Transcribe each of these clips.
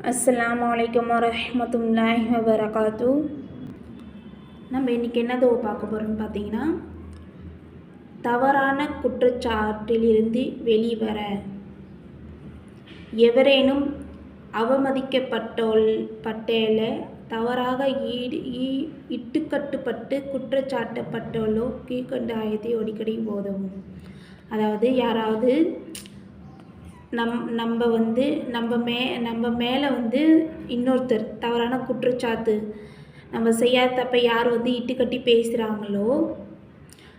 அஸ்லாம் வலைக்கம் வரஹ்மத்துல்லாஹி வபரகாத்து நம்ம இன்றைக்கி என்னதோ பார்க்க போகிறோம்னு பார்த்தீங்கன்னா தவறான குற்றச்சாட்டிலிருந்து வெளிவர எவரேனும் அவமதிக்கப்பட்டோல் பட்டேல தவறாக ஈடு ஈ இட்டுக்கட்டுப்பட்டு குற்றச்சாட்டப்பட்டோலோ கீழ்கண்ட ஆயத்தை அடிக்கடி போதவும். அதாவது யாராவது நம் நம்ம வந்து நம்ம மே நம்ம மேலே வந்து இன்னொருத்தர் தவறான குற்றச்சாட்டு நம்ம செய்யாத தப்பை யார் வந்து இட்டுக்கட்டி பேசுகிறாங்களோ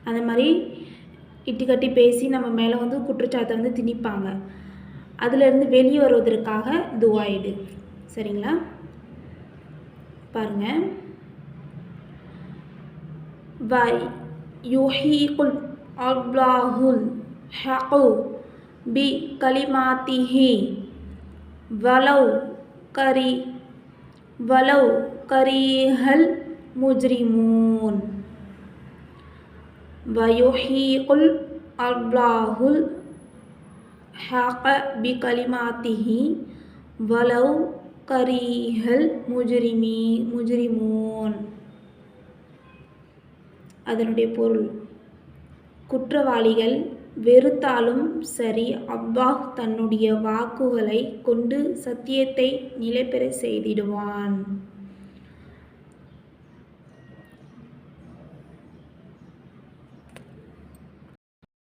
அந்த மாதிரி இட்டுக்கட்டி பேசி நம்ம மேலே வந்து குற்றச்சாட்டை வந்து திணிப்பாங்க. அதிலிருந்து வெளியே வருவதற்காக துவாயிடு சரிங்களா? பாருங்கள் வை யுஹீகுல் அல்லாஹுல் ஹகு. பி கலிமாத்திஹி வலவ் கரி வலவ் கரீஹல் முஜ்ரிமூன் வயுஹீகுல் அல்லாஹுல் ஹாக பி கலிமாத்திஹி வலவ் கரீஹல் முஜ்ரிமி முஜ்ரிமூன் அதனுடைய பொருள் குற்றவாளிகள் வெறுத்தாலும் சரி அல்லாஹ் தன்னுடைய வாக்குகளை கொண்டு சத்தியத்தை நிலைபெற செய்திடுவான்.